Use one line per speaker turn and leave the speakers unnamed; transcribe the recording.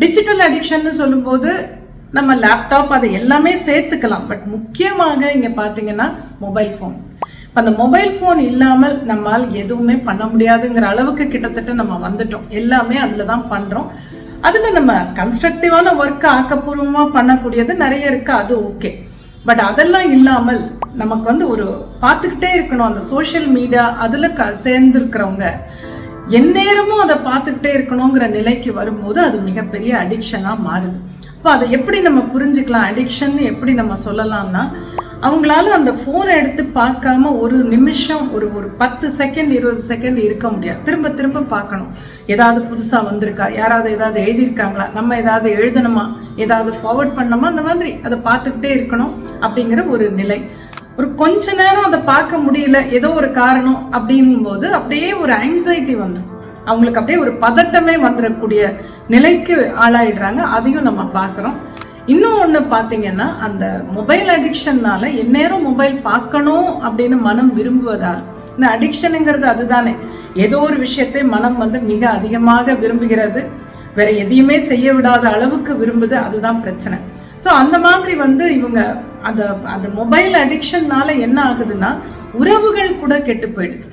Digital அடிக்ஷன்னு சொல்லும்போது நம்ம laptop அதை எல்லாமே சேர்த்துக்கலாம். பட் முக்கியமாக இங்கே பார்த்தீங்கன்னா மொபைல் ஃபோன் அந்த மொபைல் ஃபோன் இல்லாமல் நம்மால் எதுவுமே பண்ண முடியாதுங்கிற அளவுக்கு கிட்டத்தட்ட நம்ம வந்துட்டோம். எல்லாமே அதில் தான் பண்ணுறோம் அதில் நம்ம கன்ஸ்ட்ரக்டிவான ஒர்க் ஆக்கப்பூர்வமாக பண்ணக்கூடியது நிறைய இருக்குது அது ஓகே பட் அதெல்லாம் இல்லாமல் நமக்கு வந்து ஒரு பார்த்துக்கிட்டே இருக்கணும். அந்த சோஷியல் மீடியா அதில் க சேர்ந்துருக்கிறவங்க எந்நேரமும் அதை பார்த்துக்கிட்டே இருக்கணுங்கிற நிலைக்கு வரும்போது அது மிகப்பெரிய அடிக்ஷனாக மாறுது. அப்போ அதை எப்படி நம்ம புரிஞ்சுக்கலாம்? அடிக்ஷன் எப்படி நம்ம சொல்லலாம்னா அவங்களால அந்த ஃபோனை எடுத்து பார்க்காம ஒரு நிமிஷம் ஒரு ஒரு பத்து செகண்ட் இருபது செகண்ட் இருக்க முடியாது. திரும்ப திரும்ப பார்க்கணும். ஏதாவது புதுசாக வந்திருக்கா? யாராவது ஏதாவது எழுதியிருக்காங்களா? நம்ம ஏதாவது எழுதணுமா? ஏதாவது ஃபார்வர்ட் பண்ணணுமா? அந்த மாதிரி அதை பார்த்துக்கிட்டே இருக்கணும் அப்படிங்கிற ஒரு நிலை. ஒரு கொஞ்ச நேரம் அதை பார்க்க முடியல ஏதோ ஒரு காரணம் அப்படிங்கும்போது அப்படியே ஒரு ஆங்ஸைட்டி வந்துடும் அவங்களுக்கு அப்படியே ஒரு பதட்டமே வந்துடக்கூடிய நிலைக்கு ஆளாயிடுறாங்க. அதையும் நம்ம பார்க்குறோம். இன்னும் ஒன்று பார்த்தீங்கன்னா அந்த மொபைல் அடிக்ஷன்னால எந்நேரம் மொபைல் பார்க்கணும் அப்படின்னு மனம் விரும்புவதால். இந்த அடிக்ஷனுங்கிறது அதுதானே. ஏதோ ஒரு விஷயத்தை மனம் வந்து மிக அதிகமாக விரும்புகிறது. வேற எதையுமே செய்ய விடாத அளவுக்கு விரும்புது அதுதான் பிரச்சனை. ஸோ அந்த மாதிரி வந்து இவங்க அந்த அந்த மொபைல் அடிக்ஷன்னால என்ன ஆகுதுன்னா உறவுகள் கூட கெட்டு போயிடுது.